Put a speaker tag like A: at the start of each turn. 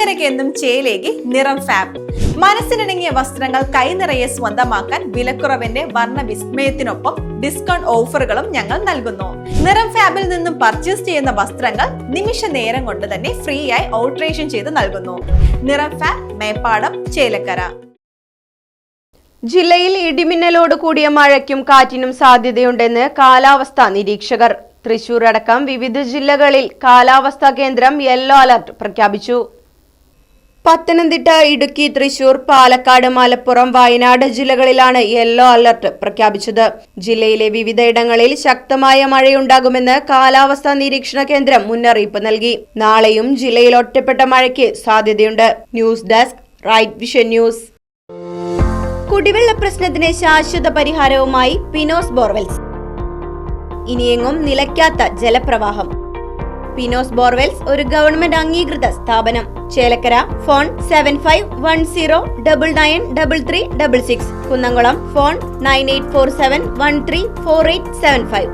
A: ചേലക്കരയ്ക്ക് ചേലേക്ക് ചേലേകി നിറം ഫാബ് മനസ്സിനിണങ്ങിയ വസ്ത്രങ്ങൾ കൈനിറയെ സ്വന്തമാക്കാൻ വിലക്കുറവിന്റെ വർണ വിസ്മയത്തിനൊപ്പം ഡിസ്കൗണ്ട് ഓഫറുകളും ഞങ്ങൾ നൽകുന്നു. നിറം ഫാബിൽ നിന്നും പർച്ചേസ് ചെയ്യുന്ന വസ്ത്രങ്ങൾ നിമിഷ നേരം കൊണ്ട് തന്നെ ഫ്രീ ആയി ഓൾട്രേഷൻ ചെയ്ത് നൽകുന്നു. നിറം ഫാബ് മേപ്പാടം ചേലക്കര.
B: ജില്ലയിൽ ഇടിമിന്നലോട് കൂടിയ മഴയ്ക്കും കാറ്റിനും സാധ്യതയുണ്ടെന്ന് കാലാവസ്ഥാ നിരീക്ഷകർ. തൃശൂർ അടക്കം വിവിധ ജില്ലകളിൽ കാലാവസ്ഥാ കേന്ദ്രം യെല്ലോ അലർട്ട് പ്രഖ്യാപിച്ചു. പത്തനംതിട്ട ഇടുക്കി തൃശൂർ പാലക്കാട് മലപ്പുറം വയനാട് ജില്ലകളിലാണ് യെല്ലോ അലർട്ട് പ്രഖ്യാപിച്ചത്. ജില്ലയിലെ വിവിധയിടങ്ങളിൽ ശക്തമായ മഴയുണ്ടാകുമെന്ന് കാലാവസ്ഥാ നിരീക്ഷണ കേന്ദ്രം മുന്നറിയിപ്പ് നൽകി. നാളെയും ജില്ലയിൽ ഒറ്റപ്പെട്ട മഴയ്ക്ക് സാധ്യതയുണ്ട്. News desk Right Vision News. കുടിവെള്ള പ്രശ്നത്തിന് ശാശ്വത പരിഹാരവുമായി പിനോസ് ബോർവെൽസ്. ഇനിയെങ്ങും നിലയ്ക്കാത്ത ജലപ്രവാഹം. പിനോസ് ബോർവെൽസ് ഒരു ഗവൺമെന്റ് അംഗീകൃത സ്ഥാപനം. Chelakkara phone seven five one zero double nine double three double six Kunnamkulam phone nine eight four seven one three four eight seven five